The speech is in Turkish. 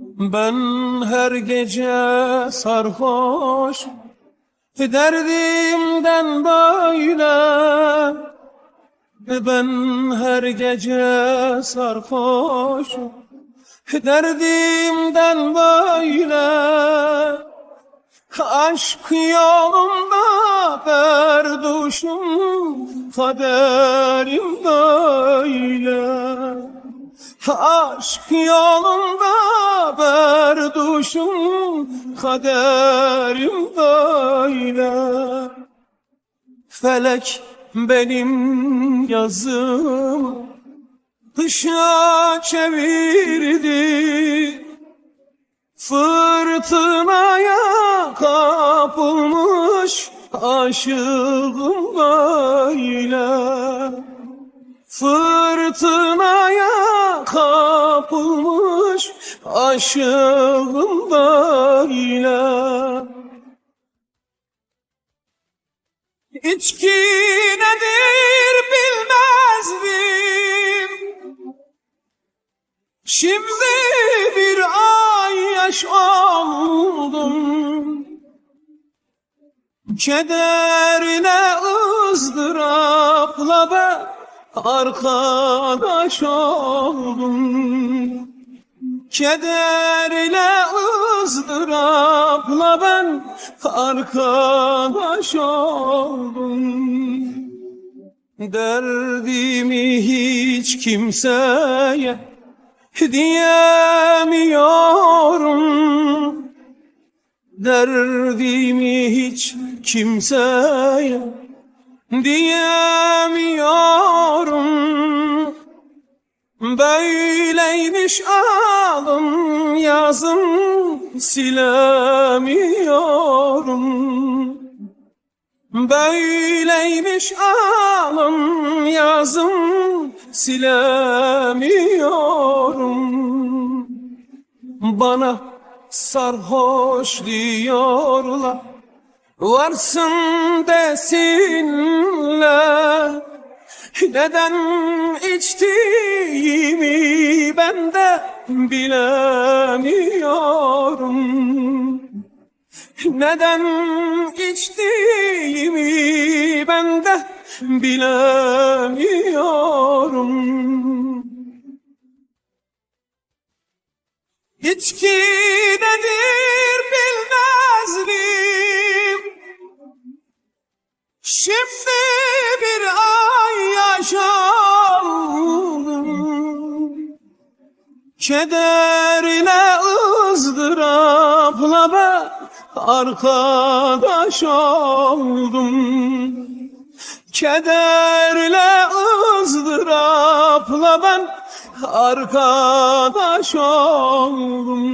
Ben her gece sarhoş Derdimden böyle. Ben her gece sarhoş Derdimden böyle. Aşk yolunda berduşum Kaderim böyle. Aşk yolunda berduşum Kaderim böyle. Felek benim yazım Dışa çevirdi. Fırtınaya kapılmış aşığım böyle. Fırtınaya kapılmış aşığım böyle. İçki nedir bilmezdim Şimdi bir ay yaş oldum. Kederle ızdırapla ben arkadaş oldum Kederle ızdırapla ben arkadaş oldum. Derdimi hiç kimseye diyemiyorum. Derdimi hiç kimseye diyemiyorum Böyleymiş alım yazım silemiyorum. Böyleymiş alım yazım silemiyorum. Bana sarhoş diyorlar Varsın desinler Neden içtiğimi ben de bilemiyorum neden içtiğimi ben de bilemiyorum. Kederle ızdırapla ben arkadaş oldum. Kederle ızdırapla ben arkadaş oldum